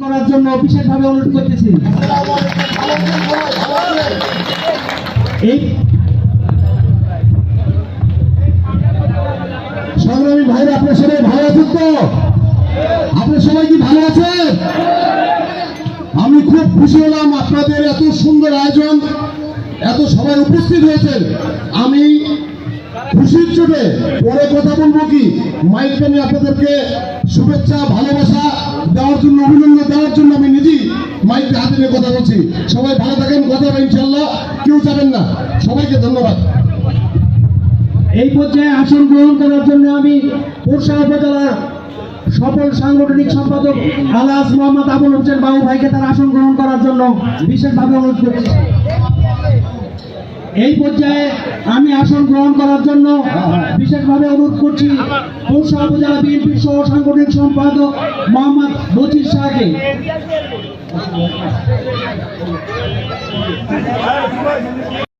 করার জন্য বিশেষভাবে সংগ্রামী ভাইরা, আপনার সবাই ভালো আছেন তো? আপনার সবাই কি ভালো আছেন? আমি খুব খুশি হলাম আপনাদের এত সুন্দর আয়োজন, এত সবাই উপস্থিত হয়েছেন। আমি খুশির চোটে পরে কথা বলব কি? মাইকটা নিয়ে আপনাদেরকে শুভেচ্ছা, ভালোবাসা দেওয়ার জন্য, অভিনন্দন দেওয়ার জন্য আমি নিজেই মাইকটা হাতে নিয়ে কথা বলছি। সবাই ভালো থাকেন, কথা হবে ইনশাল্লাহ কেউ যাবেন না। সবাইকে ধন্যবাদ। এই পর্যায়ে আসন গ্রহণ করার জন্য আমি পোরশা উপজেলার সফল সাংগঠনিক সম্পাদক আলাস মোহাম্মদ আবুল হোসেন বাবু ভাইকে তার আসন গ্রহণ করার জন্য বিশেষভাবে অনুরোধ করছি। এই পর্যায়ে আমি আসন গ্রহণ করার জন্য বিশেষভাবে অনুরোধ করছি পৌরসভা উপজেলা বিএনপির সহ সাংগঠনিক সম্পাদক মোহাম্মদ বচির শাহকে।